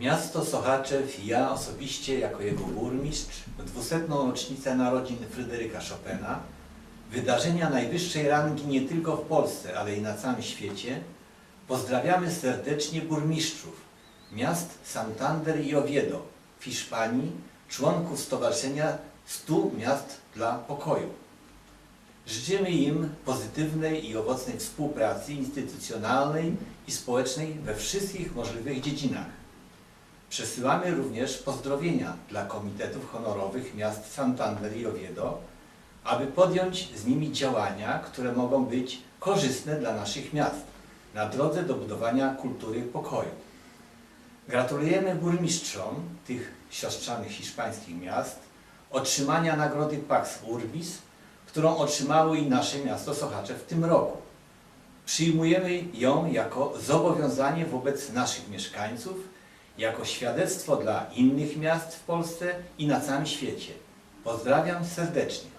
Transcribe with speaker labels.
Speaker 1: Miasto Sochaczew i ja osobiście jako jego burmistrz w 200. rocznicę narodzin Fryderyka Chopina, wydarzenia najwyższej rangi nie tylko w Polsce, ale i na całym świecie, pozdrawiamy serdecznie burmistrzów miast Santander i Oviedo w Hiszpanii, członków Stowarzyszenia 100 Miast dla Pokoju. Życzymy im pozytywnej i owocnej współpracy instytucjonalnej i społecznej we wszystkich możliwych dziedzinach. Przesyłamy również pozdrowienia dla komitetów honorowych miast Santander i Oviedo, aby podjąć z nimi działania, które mogą być korzystne dla naszych miast na drodze do budowania kultury pokoju. Gratulujemy burmistrzom tych siostrzanych hiszpańskich miast otrzymania nagrody Pax Urbis, którą otrzymało i nasze miasto Sochaczew w tym roku. Przyjmujemy ją jako zobowiązanie wobec naszych mieszkańców, jako świadectwo dla innych miast w Polsce i na całym świecie. Pozdrawiam serdecznie.